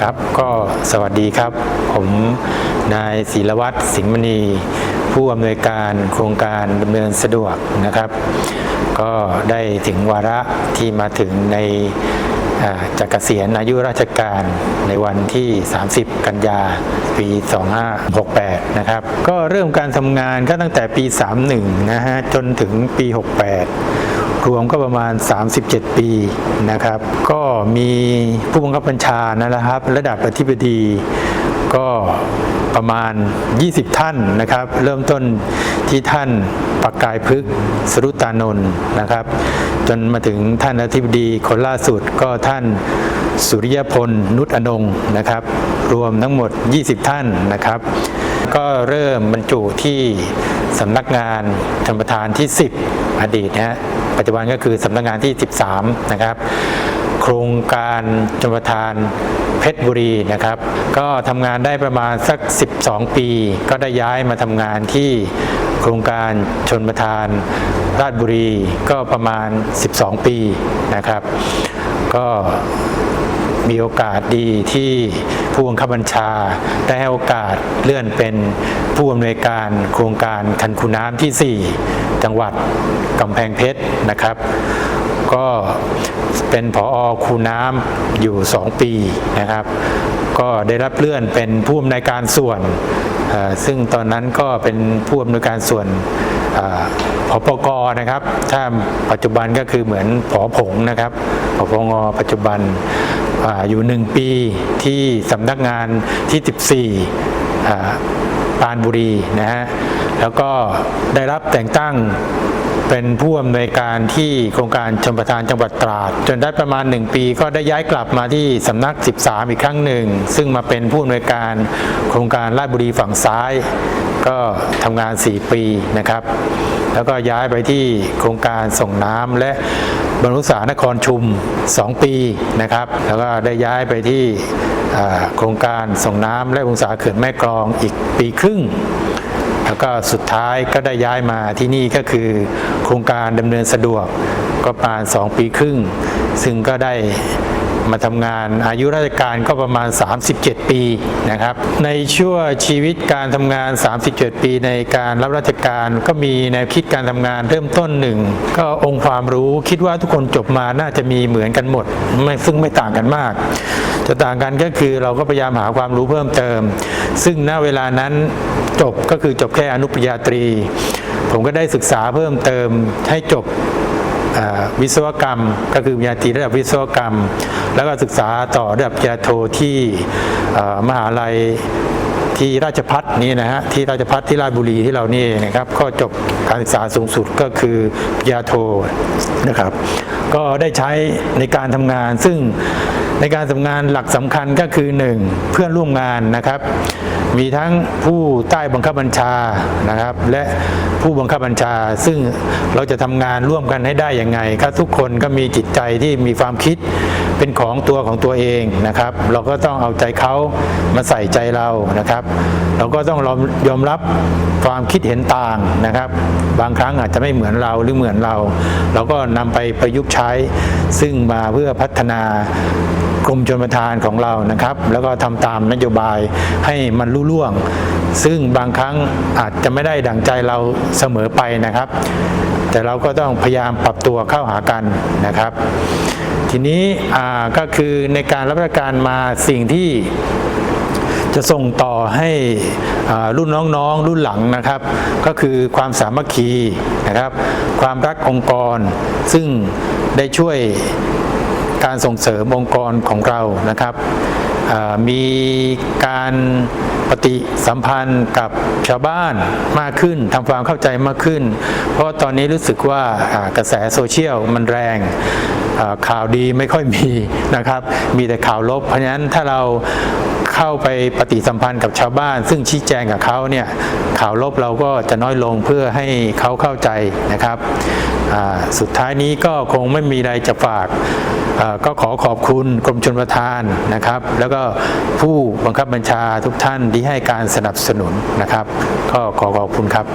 ครับก็สวัสดีครับ ผมนายศิลวัตรสิงห์มณี ผู้อำนวยการโครงการดำเนินสะดวกนะครับ ก็ได้ถึงวาระที่มาถึงในอ่าจะเกษียณอายุราชการในวันที่ 30 กันยา ปี 2568 นะครับ ก็เริ่มการทำงานก็ตั้งแต่ปี 31 นะฮะ จนถึงปี 68 รวมก็ประมาณ 37 ปีนะครับ ก็มีผู้บังคับบัญชานะครับ ระดับอธิบดีก็ประมาณ 20 ท่านนะครับ เริ่มต้นที่ท่านปักกายพฤกษ์สรุตานนท์นะครับ จนมาถึงท่านอธิบดีคนล่าสุดก็ท่านสุริยพลนุชอนงนะครับ รวมทั้งหมด 20 ท่านนะครับ ก็เริ่มบรรจุที่สำนักงานธรรมทานที่ 10 อดีตนะ ปัจจุบันก็คือสำนักงานที่ 13 นะครับ โครงการชมประทานเพชรบุรีนะครับ ก็ทำงานได้ประมาณสัก 12 ปี ก็ได้ย้ายมาทำงานที่โครงการชนประทานราชบุรีก็ประมาณ 12 ปีนะครับ ก็ มีโอกาสดีที่ผู้บังคับบัญชาได้ให้โอกาสเลื่อนเป็นผู้อำนวยการโครงการคันคูน้ำที่ 4 จังหวัดกำแพงเพชรนะครับ ก็เป็นผออคูน้ำอยู่ 2 ปีนะครับ ก็ได้รับเลื่อนเป็นผู้อำนวยการส่วน ซึ่งตอนนั้นก็เป็นผู้อำนวยการส่วนเอ่อผปกนะครับ ถ้าปัจจุบันก็คือเหมือนผอผงนะครับผปงปัจจุบัน อยู่หนึ่งปีที่สำนักงานที่ 14ปานบุรีนะฮะแล้วก็ได้รับแต่งตั้งเป็นผู้อำนวยการที่โครงการชมประทานจังหวัดตราด จนได้ประมาณ 1 ปีก็ได้ย้ายกลับมาที่สำนัก 13 อีกครั้งหนึ่ง ซึ่งมาเป็นผู้อำนวยการโครงการราชบุรีฝั่งซ้าย ก็ทำงาน 4 ปีนะครับ แล้วก็ย้ายไปที่โครงการส่งน้ำและ บรรลุษานครชุม 2 ปีนะครับ แล้วก็ได้ย้ายไปที่โครงการส่งน้ำและองศาเขื่อนแม่กลองอีกปีครึ่ง แล้วก็สุดท้ายก็ได้ย้ายมาที่นี่ก็คือ โครงการดำเนินสะดวกก็ประมาณ 2 ปีครึ่ง ซึ่งก็ได้ มาทำงาน อายุราชการก็ประมาณ 37 ปีนะครับ ในช่วงชีวิตการทำงาน 37 ปีในการรับราชการก็มีแนวคิดการทำงานเริ่มต้นหนึ่งก็องค์ความรู้คิดว่าทุกคนจบมาน่าจะมีเหมือนกันหมดไม่ซึ่งไม่ต่างกันมาก จะต่างกันก็คือเราก็พยายามหาความรู้เพิ่มเติม ซึ่งณเวลานั้นจบก็คือจบแค่อนุปริญญาตรี ผมก็ได้ศึกษาเพิ่มเติมให้จบวิศวกรรม ก็คือปริญญาตรีระดับวิศวกรรม แล้วก็ศึกษาต่อระดับปริญญาโทที่มหาลัยที่ราชพัฒนี้นะฮะที่ราชพัฒที่ราชบุรีที่เรานี่นะครับก็จบการศึกษาสูงสุดก็คือปริญญาโทนะครับ ก็ได้ใช้ในการทำงานซึ่งในการทำงานหลักสำคัญก็คือ 1. เพื่อนร่วมงานนะครับ มีทั้งผู้ใต้บังคับบัญชานะครับ และผู้บังคับบัญชา ซึ่งเราจะทำงานร่วมกันให้ได้อยังไงครับทุกคนก็มีจิตใจที่มีความคิด เป็นของตัวของตัวเองนะครับ เราก็ต้องเอาใจเขามาใส่ใจเรานะครับ เราก็ต้องยอมรับความคิดเห็นต่างนะครับ บางครั้งอาจจะไม่เหมือนเราหรือเหมือนเรา เราก็นำไปประยุกต์ใช้ซึ่งมาเพื่อพัฒนากรมชนประทานของเรานะครับ แล้วก็ทำตามนโยบายให้มันรุ่ล่วง ซึ่งบางครั้งอาจจะไม่ได้ดังใจเราเสมอไปนะครับ แต่เราก็ต้องพยายามปรับตัวเข้าหากันนะครับ ทีนี้ก็คือในการรับราชการมาสิ่งที่จะส่งต่อให้รุ่นน้องๆ รุ่นหลังนะครับ ก็คือความสามัคคีนะครับ ความรักองค์กร ซึ่งได้ช่วยการส่งเสริมองค์กรของเรานะครับมีการ ปฏิสัมพันธ์กับชาวบ้านมากขึ้นทำความเข้าใจมากขึ้น เพราะตอนนี้รู้สึกว่ากระแสโซเชียลมันแรงข่าวดีไม่ค่อยมีนะครับ มีแต่ข่าวลบ เพราะฉะนั้นถ้าเราเข้าไปปฏิสัมพันธ์กับชาวบ้าน ซึ่งชี้แจงกับเขาเนี่ยข่าวลบเราก็จะน้อยลงเพื่อให้เขาเข้าใจนะครับ สุดท้ายนี้ก็คงไม่มีอะไรจะฝากก็ขอขอบคุณกรมชนประทานนะครับ แล้วก็ผู้บังคับบัญชาทุกท่านที่ให้การสนับสนุนนะครับ ก็ขอขอบคุณครับ